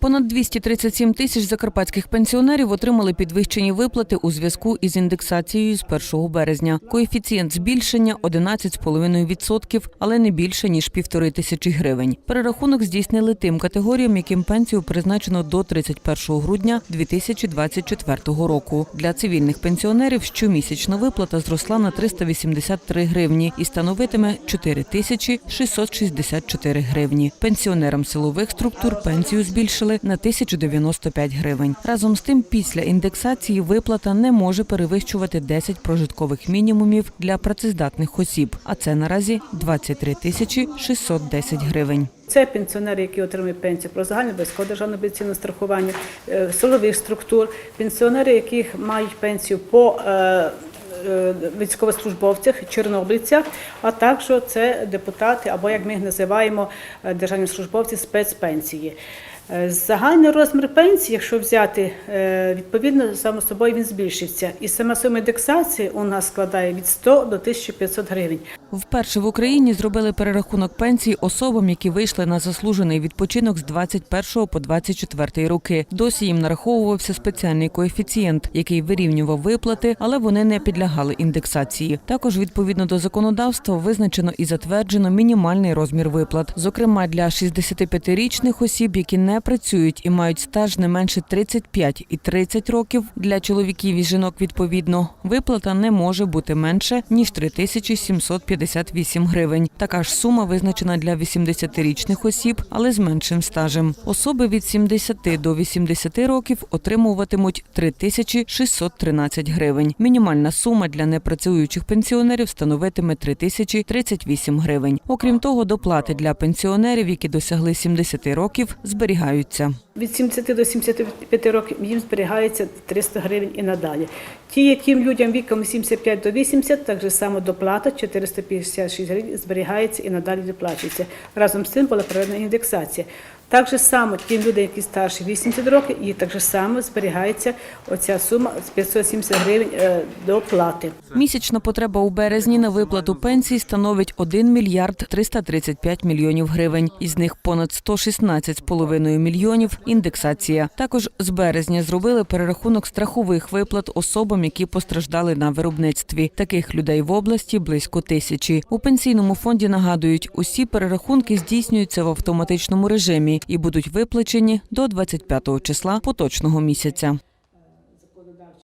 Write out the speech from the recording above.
Понад 237 тисяч закарпатських пенсіонерів отримали підвищені виплати у зв'язку із індексацією з 1 березня. Коефіцієнт збільшення 11,5%, але не більше ніж півтори тисячі гривень. Перерахунок здійснили тим категоріям, яким пенсію призначено до 31 грудня 2024 року. Для цивільних пенсіонерів щомісячна виплата зросла на 383 гривні і становитиме 4 тисячі 664 гривні. Пенсіонерам силових структур пенсію збільшили на 1095 гривень. Разом з тим, після індексації виплата не може перевищувати 10 прожиткових мінімумів для працездатних осіб, а це наразі 23 тисячі 610 гривень. Це пенсіонери, які отримують пенсію про загальне обов'язкове державне пенсійне страхування, е, силових структур, пенсіонери, яких мають пенсію по е, е, військовослужбовцях, чорнобильцях, а також це депутати або як ми їх називаємо державні службовці спецпенсії. Е, Загальний розмір пенсії, якщо взяти, е, відповідно, само собою він збільшився. І сама сума індексації у нас складає від 100 до 1500 гривень. Вперше в Україні зробили перерахунок пенсій особам, які вийшли на заслужений відпочинок з 21 по 24 роки. Досі їм нараховувався спеціальний коефіцієнт, який вирівнював виплати, але вони не підлягали індексації. Також відповідно до законодавства визначено і затверджено мінімальний розмір виплат. Зокрема, для 65-річних осіб, які не працюють і мають стаж не менше 35 і 30 років. Для чоловіків і жінок відповідно виплата не може бути менше ніж 3758 гривень. Така ж сума визначена для 80-річних осіб, але з меншим стажем. Особи від 70 до 80 років отримуватимуть 3613 гривень. Мінімальна сума для непрацюючих пенсіонерів становитиме 3038 гривень. Окрім того, доплати для пенсіонерів, які досягли 70 років, зберігаються. Від 70 до 75 років їм зберігається 300 гривень і надалі. Ті, яким людям віком 75 до 80, так само доплата 456 гривень зберігається і надалі доплачується. Разом з цим була проведена індексація. Так же само тим людям, які старші 80 років, і так же само зберігається оця сума з 570 гривень е, доплати. Місячна потреба у березні на виплату пенсій становить 1 мільярд 335 мільйонів гривень. Із них понад 116,5 мільйонів – індексація. Також з березня зробили перерахунок страхових виплат особам, які постраждали на виробництві. Таких людей в області близько тисячі. У пенсійному фонді нагадують, усі перерахунки здійснюються в автоматичному режимі і будуть виплачені до 25 числа поточного місяця.